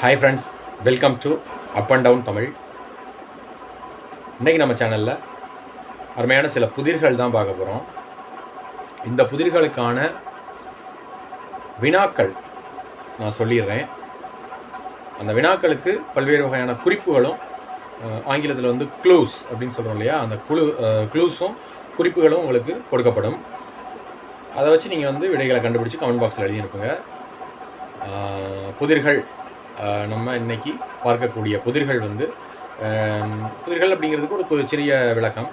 Hi friends welcome to up and down Tamil இன்றைக்கி நம்ம சேனலில் அருமையான சில புதிர்கள் தான் பார்க்க போகிறோம் இந்த புதிர்களுக்கான வினாக்கள் நான் சொல்லிடுறேன். அந்த வினாக்களுக்கு பல்வேறு வகையான குறிப்புகளும் ஆங்கிலத்தில் வந்து க்ளூஸ் அப்படின்னு சொல்கிறோம் இல்லையா? அந்த குழு க்ளூஸும் குறிப்புகளும் உங்களுக்கு கொடுக்கப்படும். அதை வச்சு நீங்கள் வந்து விடைகளை கண்டுபிடிச்சி கமெண்ட் பாக்ஸில் எழுதி அனுப்புங்க புதிர்கள் நம்ம இன்றைக்கி பார்க்கக்கூடிய புதிர்கள் வந்து புதிர்கள் அப்படிங்கிறதுக்கு ஒரு சிறிய விளக்கம்.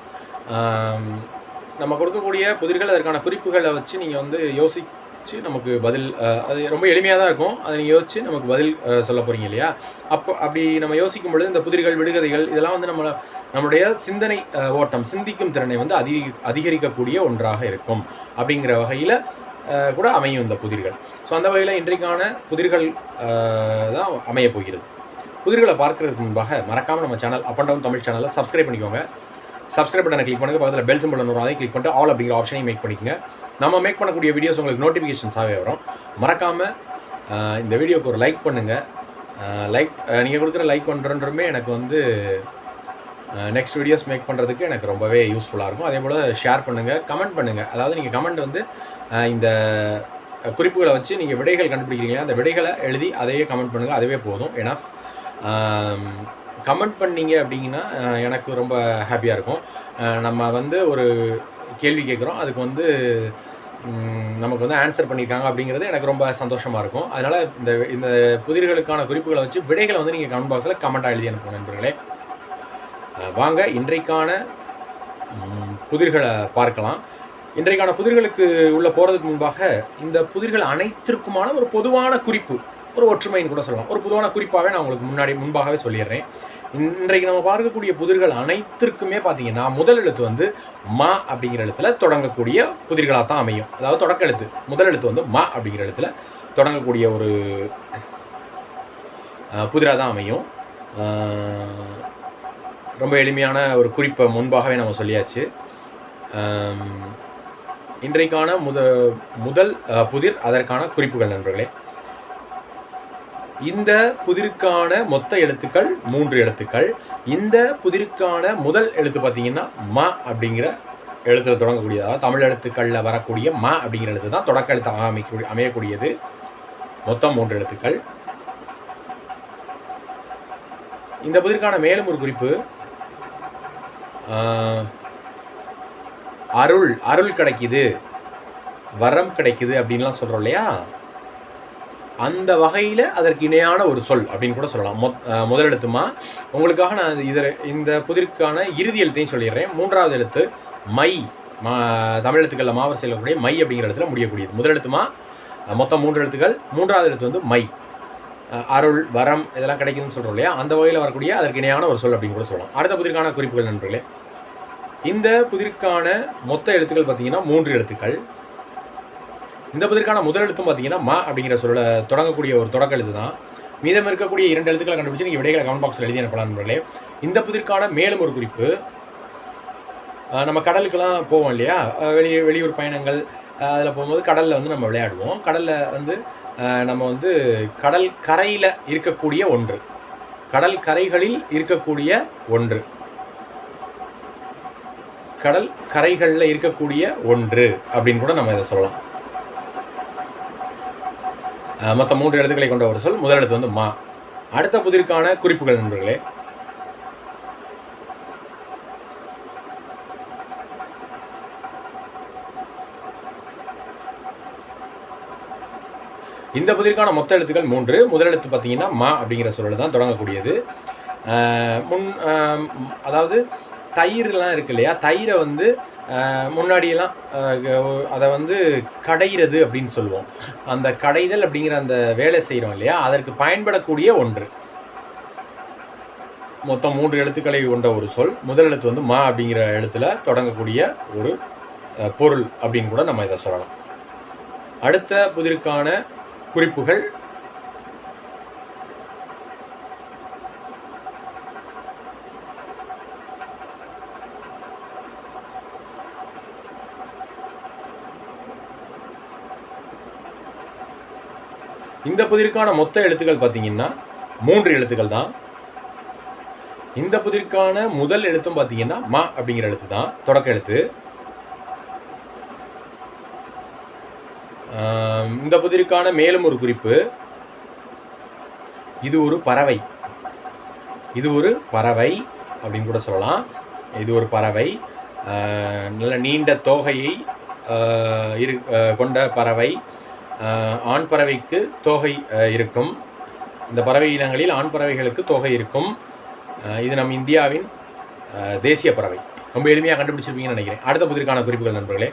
நம்ம கொடுக்கக்கூடிய புதிர்கள் அதற்கான குறிப்புகளை வச்சு நீங்கள் வந்து யோசித்து நமக்கு பதில் அது ரொம்ப எளிமையாக தான் இருக்கும். அதை நீங்கள் யோசித்து நமக்கு பதில் சொல்ல போகிறீங்க இல்லையா? அப்போ அப்படி நம்ம யோசிக்கும் பொழுது இந்த புதிர்கள் விடுகதைகள் இதெல்லாம் வந்து நம்ம நம்மளுடைய சிந்தனை ஓட்டம் சிந்திக்கும் திறனை வந்து அதிக அதிகரிக்கக்கூடிய ஒன்றாக இருக்கும். அப்படிங்கிற வகையில் கூட அமையும் இந்த புதிர்கள். ஸோ அந்த வகையில் இன்றைக்கான புதிர்கள் தான் அமையப் போகிறது. புதிர்களை பார்க்கறதுக்கு முன்பாக மறக்காமல் நம்ம channel up and down Tamil சேனலை சப்ஸ்கிரைப் பண்ணிக்கோங்க. சப்ஸ்கிரைப் பட்டனை கிளிக் பண்ணுங்க பக்கத்தில் பெல் சிம்பிள் வரும் அதையும் கிளிக் பண்ணிட்டு ஆல் அப்படிங்கிற ஆப்ஷனையும் மேக் பண்ணிக்கோங்க. நம்ம மேக் பண்ணக்கூடிய வீடியோஸ் உங்களுக்கு நோட்டிஃபிகேஷன்ஸாகவே வரும். மறக்காமல் இந்த வீடியோக்கு ஒரு லைக் பண்ணுங்கள் லைக் நீங்கள் கொடுக்குற லைக் பண்ணுறன்றமே எனக்கு வந்து நெக்ஸ்ட் வீடியோஸ் மேக் பண்ணுறதுக்கு எனக்கு ரொம்பவே யூஸ்ஃபுல்லாக இருக்கும். அதே போல் ஷேர் பண்ணுங்கள் கமெண்ட் பண்ணுங்கள் அதாவது நீங்கள் கமெண்ட் வந்து இந்த குறிப்புகளை வச்சு நீங்கள் விடைகள் கண்டுபிடிக்கிறீங்க அந்த விடைகளை எழுதி அதையே கமெண்ட் பண்ணுங்கள் அதுவே போதும். ஏன்னா கமெண்ட் பண்ணீங்க அப்படிங்கன்னா எனக்கு ரொம்ப ஹாப்பியாக இருக்கும். நம்ம வந்து ஒரு கேள்வி கேட்குறோம் அதுக்கு வந்து நமக்கு வந்து ஆன்சர் பண்ணியிருக்காங்க அப்படிங்கிறது எனக்கு ரொம்ப சந்தோஷமாக இருக்கும். அதனால் இந்த இந்த புதிர்களுக்கான குறிப்புகளை வச்சு விடைகளை வந்து நீங்கள் கமெண்ட் பாக்ஸில் கமெண்ட்டாக எழுதி அனுப்பணும் நண்பர்களே. வாங்க இன்றைக்கான புதிர்களை பார்க்கலாம். இன்றைக்கான புதிர்களுக்கு உள்ள போகிறதுக்கு முன்பாக இந்த புதிர்கள் அனைத்திற்குமான ஒரு பொதுவான குறிப்பு ஒரு ஒற்றுமைன்னு கூட சொல்லலாம். ஒரு பொதுவான குறிப்பாகவே நான் உங்களுக்கு முன்னாடி முன்பாகவே சொல்லிடுறேன். இன்றைக்கு நம்ம பார்க்கக்கூடிய புதிர்கள் அனைத்திற்குமே பார்த்தீங்கன்னா முதல் எழுத்து வந்து மா அப்படிங்கிற எழுத்துல தொடங்கக்கூடிய புதிர்களாக தான் அமையும். அதாவது தொடக்க எழுத்து. முதல் எழுத்து வந்து மா அப்படிங்கிற எழுத்துல தொடங்கக்கூடிய ஒரு புதிராக தான் அமையும். ரொம்ப எளிமையான ஒரு குறிப்பை முன்பாகவே நம்ம சொல்லியாச்சு. இன்றைக்கான முத முதல் புதிர் அதற்கான குறிப்புகள் நண்பர்களே. இந்த புதிருக்கான மொத்த எழுத்துக்கள் மூன்று எழுத்துக்கள். இந்த புதிருக்கான முதல் எழுத்து பார்த்தீங்கன்னா ம அப்படிங்கிற எழுத்துல தொடங்கக்கூடிய அதாவது தமிழ் எழுத்துக்களில் வரக்கூடிய ம அப்படிங்கிற எழுத்து தான் தொடக்க எழுத்து அமைக்கக்கூடிய அமையக்கூடியது. மொத்தம் மூன்று எழுத்துக்கள். இந்த புதிருக்கான மேலும் ஒரு குறிப்பு அருள் அருள் கிடைக்குது வரம் கிடைக்குது அப்படின்லாம் சொல்கிறோம் இல்லையா? அந்த வகையில் அதற்கு இணையான ஒரு சொல் அப்படின்னு கூட சொல்லலாம். மொத் முதலெழுத்துமா உங்களுக்காக நான் இதில் இந்த புதிருக்கான இறுதி எழுத்தையும் சொல்லிடுறேன். மூன்றாவது எழுத்து மை. மா தமிழ் எழுத்துக்களில் மாவர் செல்லக்கூடிய மை அப்படிங்கிற இடத்துல முடியக்கூடியது. முதலெழுத்துமா மொத்தம் மூன்று எழுத்துக்கள். மூன்றாவது எழுத்து வந்து மை. அருள் வரம் இதெல்லாம் கிடைக்குதுன்னு சொல்கிறோம் இல்லையா? அந்த வகையில் வரக்கூடிய அதற்கு இணையான ஒரு சொல் அப்படின்னு கூட சொல்லலாம். அடுத்த புதிருக்கான குறிப்புகள் நண்பர்களே. இந்த புதிருக்கான மொத்த எழுத்துக்கள் பார்த்தீங்கன்னா மூன்று எழுத்துக்கள். இந்த புதிருக்கான முதல் எழுத்தும் பார்த்தீங்கன்னா மா அப்படிங்கிற சொல்ல தொடங்கக்கூடிய ஒரு தொடக்க எழுத்து தான். மீதம் இருக்கக்கூடிய இரண்டு எழுத்துக்களை கண்டுபிடிச்சு நீங்கள் விடைகளை கமெண்ட் பாக்ஸில் எழுதி அனுப்பலாம் நண்பர்களே. இந்த புதிருக்கான மேலும் ஒரு குறிப்பு. நம்ம கடலுக்கெல்லாம் போவோம் இல்லையா? வெளியே வெளியூர் பயணங்கள் அதில் போகும்போது கடலில் வந்து நம்ம விளையாடுவோம். கடலில் வந்து நம்ம வந்து கடல் கரையில் இருக்கக்கூடிய ஒன்று. கடல் கரைகளில் இருக்கக்கூடிய ஒன்று. கடல் கரைகளில் இருக்கக்கூடிய ஒன்று அப்படின்னு கூட நம்ம இதை சொல்லலாம். மொத்தம் மூன்று எழுத்துக்களை கொண்ட ஒரு சொல். முதல் எழுத்து வந்து மா. அடுத்த புதிருக்கான குறிப்புகள் நண்பர்களே. இந்த புதிருக்கான மொத்த எழுத்துக்கள் மூன்று. முதல் எழுத்து பார்த்தீங்கன்னா மா அப்படிங்கிற சொல்லில் தான் தொடங்கக்கூடியது. முன் அதாவது தயிர்லாம் இருக்கு இல்லையா? தயிரை வந்து முன்னாடியெல்லாம் அதை வந்து கடைகிறது அப்படின்னு சொல்லுவோம். அந்த கடைதல் அப்படிங்கிற அந்த வேலை செய்கிறோம் இல்லையா? அதற்கு பயன்படக்கூடிய ஒன்று. மொத்தம் மூன்று எழுத்துக்களை கொண்ட ஒரு சொல். முதல் எழுத்து வந்து மா அப்படிங்கிற எழுத்துல தொடங்கக்கூடிய ஒரு பொருள் அப்படின்னு கூட நம்ம இதை சொல்லலாம். அடுத்த புதிருக்கான குறிப்புகள். இந்த புதிருக்கான மொத்த எழுத்துக்கள் பார்த்தீங்கன்னா மூன்று எழுத்துக்கள் தான். இந்த புதிருக்கான முதல் எழுத்தும் பார்த்தீங்கன்னா ம அப்படிங்கிற எழுத்து தான் தொடக்க எழுத்து. இந்த புதிருக்கான மேலும் ஒரு குறிப்பு. இது ஒரு பறவை. இது ஒரு பறவை அப்படின்னு கூட சொல்லலாம். இது ஒரு பறவை. நல்ல நீண்ட தோகையை இரு கொண்ட பறவை. ஆண் பறவைக்கு தோகை இருக்கும். இந்த பறவை இனங்களில் ஆண் பறவைகளுக்கு தோகை இருக்கும். இது நம் இந்தியாவின் தேசிய பறவை. ரொம்ப எளிமையாக கண்டுபிடிச்சிருப்பீங்கன்னு நினைக்கிறேன். அடுத்த புதிருக்கான குறிப்புகள் நண்பர்களே.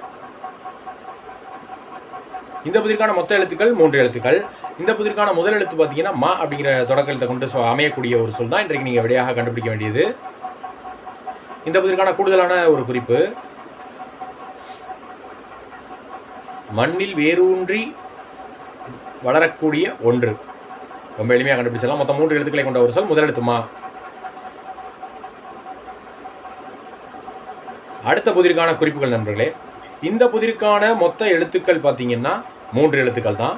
இந்த புதிருக்கான மொத்த எழுத்துக்கள் மூன்று எழுத்துக்கள். இந்த புதிருக்கான முதல் எழுத்து பார்த்தீங்கன்னா மா அப்படிங்கிற தொடக்க எழுத்தை கொண்டு சொ- அமையக்கூடிய ஒரு சொல் தான் இன்றைக்கு நீங்கள் விடையாக கண்டுபிடிக்க வேண்டியது. இந்த புதிருக்கான கூடுதலான ஒரு குறிப்பு. மண்ணில் வேரூன்றி வளரக்கூடிய ஒன்று. ரொம்ப எளிமையாக கண்டுபிடிச்சிடலாம். மொத்தம் மூன்று எழுத்துக்களை கொண்ட ஒரு சொல் முதல் எழுத்து மா. அடுத்த புதிருக்கான குறிப்புகள் நண்பர்களே. இந்த புதிருக்கான மொத்த எழுத்துக்கள் பார்த்தீங்கன்னா மூன்று எழுத்துக்கள் தான்.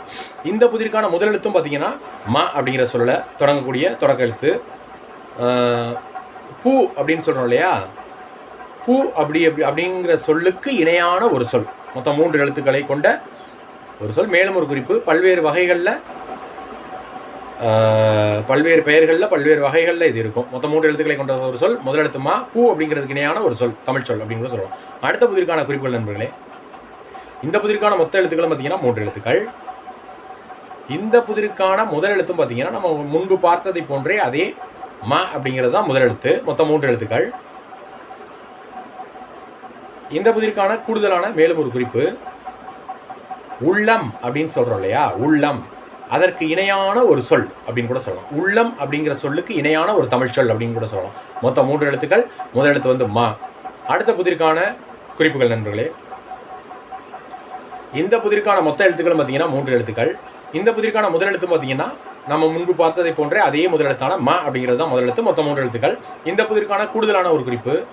இந்த புதிருக்கான முதல் எழுத்தும் பார்த்தீங்கன்னா ம அப்படிங்கிற சொல்ல தொடங்கக்கூடிய தொடக்க எழுத்து. பூ அப்படின்னு சொல்கிறோம் இல்லையா? பூ அப்படி அப்படி அப்படிங்கிற சொல்லுக்கு இணையான ஒரு சொல். மொத்தம் மூன்று எழுத்துக்களை கொண்ட ஒரு சொல். மேலும் ஒரு குறிப்பு பல்வேறு வகைகளில் பல்வேறு பெயர்களில் பல்வேறு வகைகளில் இது இருக்கும். மொத்தம் மூன்று எழுத்துக்களை கொண்ட ஒரு சொல் முதல் எழுத்துமா பூ அப்படிங்கிறதுக்கு இணையான ஒரு சொல் தமிழ் சொல் அப்படின்னு கூட சொல்லலாம். அடுத்த புதிருக்கான குறிப்புகள் நண்பர்களே. இந்த புதிருக்கான மொத்த எழுத்துக்களும் பார்த்தீங்கன்னா மூன்று எழுத்துக்கள். இந்த புதிருக்கான முதல் எழுத்தும் பார்த்தீங்கன்னா நம்ம முன்பு பார்த்ததை போன்றே அதே ம அப்படிங்கிறது தான் முதல் எழுத்து. மொத்தம் மூன்று எழுத்துக்கள். இந்த புதிருக்கான கூடுதலான மேலும் ஒரு குறிப்பு. உள்ளம் அப்படின்னு சொல்கிறோம் இல்லையா? உள்ளம். அதற்கு இணையான ஒரு சொல் அப்படின்னு கூட சொல்லலாம். உள்ளம் அப்படிங்கிற சொல்லுக்கு இணையான ஒரு தமிழ் சொல் அப்படின்னு கூட சொல்லலாம். மொத்தம் மூன்று எழுத்துக்கள். முதல் எழுத்து வந்து மா. அடுத்த புதிருக்கான குறிப்புகள் நண்பர்களே. இந்த புதிருக்கான மொத்த எழுத்துக்களும் பார்த்தீங்கன்னா மூன்று எழுத்துக்கள். இந்த புதிருக்கான முதல் எழுத்து பார்த்தீங்கன்னா நம்ம முன்பு பார்த்ததை போன்றே அதே முதலெழுத்தான ம அப்படிங்கிறது தான் முதலெழுத்து மொத்தம் மூன்று எழுத்துக்கள். இந்த புதிருக்கான கூடுதலான ஒரு குறிப்பு.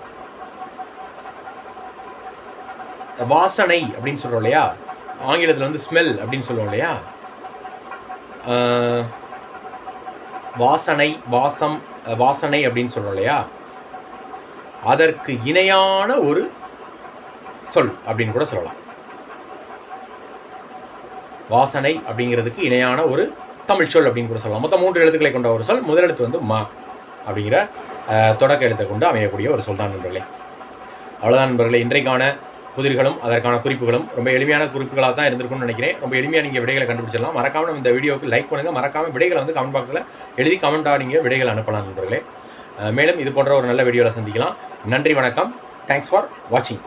வாசனை அப்படின்னு சொல்கிறோம் இல்லையா? ஆங்கிலத்தில் வந்து ஸ்மெல் அப்படின்னு சொல்லுவோம் இல்லையா? வாசனை வாசம் வாசனை அப்படின்னு சொல்றோம் இல்லையா? அதற்கு இணையான ஒரு சொல் அப்படின்னு கூட சொல்லலாம். வாசனை அப்படிங்கிறதுக்கு இணையான ஒரு தமிழ் சொல் அப்படின்னு கூட சொல்லலாம். மொத்தம் மூன்று எழுத்துக்களை கொண்ட ஒரு சொல். முதல் எழுத்து வந்து மா அப்படிங்கிற தொடக்க எழுத்தை கொண்டு அமையக்கூடிய ஒரு சொல் தான் நண்பர்களே. அவ்வளோதான் நண்பர்களே. இன்றைக்கான புதிர்களும் அதற்கான குறிப்புகளும் ரொம்ப எளிமையான குறிப்புகளாக தான் இருந்திருக்கும்னு நினைக்கிறேன். ரொம்ப எளிமையாக நீங்கள் விடைகளை கண்டுபிடிச்சிடலாம். மறக்காமல் இந்த வீடியோவுக்கு லைக் பண்ணுங்கள் மறக்காமல் விடைகளை வந்து கமெண்ட் பாக்ஸில் எழுதி கமெண்ட்டாக நீங்கள் விடைகள் அனுப்பலாம் நண்பர்களே. மேலும் இது போன்ற ஒரு நல்ல வீடியோவில் சந்திக்கலாம். நன்றி வணக்கம். தேங்க்ஸ் ஃபார் வாட்சிங்